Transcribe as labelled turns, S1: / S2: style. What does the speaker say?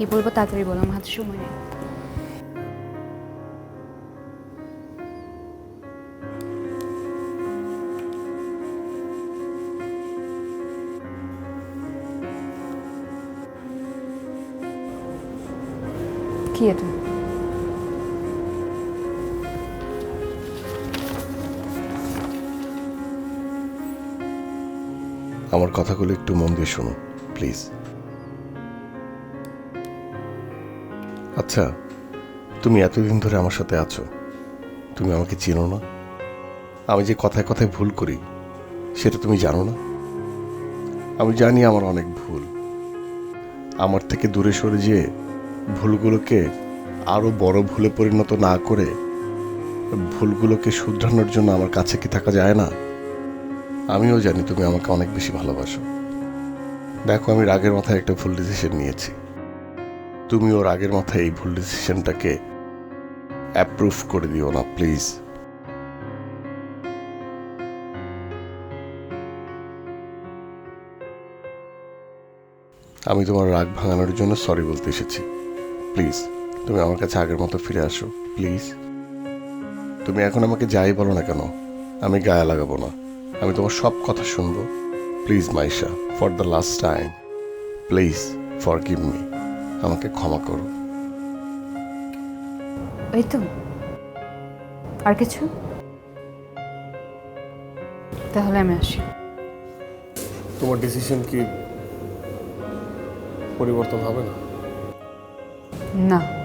S1: কি বলব তাড়াতাড়ি বলো, আমার হাতে সময় নেই। কি এটা?
S2: আমার কথাগুলো একটু মন দিয়ে শোনো প্লিজ আচ্ছা তুমি এতদিন ধরে আমার সাথে আছো। তুমি আমাকে চেনো না। আমি যে কথায় কথায় ভুল করি, সেটা তুমি জানো না। আমি জানি আমার অনেক ভুল। আমার থেকে দূরে সরে যেয়ে ভুলগুলোকে আরও বড় ভুলে পরিণত না করে ভুলগুলোকে শুধরানোর জন্য আমার কাছে কি থাকা যায় না? আমিও জানি তুমি আমাকে অনেক বেশি ভালোবাসো। দেখো, আমি রাগের মাথায় একটা ভুল ডিসিশন নিয়েছি। তুমিও আগের মাথায় এই ভুল ডিসিশনটাকে অ্যাপ্রুভ করে দিও না প্লিজ আমি তোমার রাগ ভাঙানোর জন্য সরি বলতে এসেছি। প্লিজ তুমি আমার কাছে আগের মতো ফিরে আসো প্লিজ তুমি এখন আমাকে যাই বলো না কেন, আমি গায়ে লাগাবো না। আমি তোমার সব কথা শুনব। Please Maisha for the last time please forgive me আমাকে ক্ষমা করো।
S1: এই তো। আর কিছু? তাহলে আমি আসি।
S2: তোমার ডিসিশন কি পরিবর্তন হবে না?
S1: না।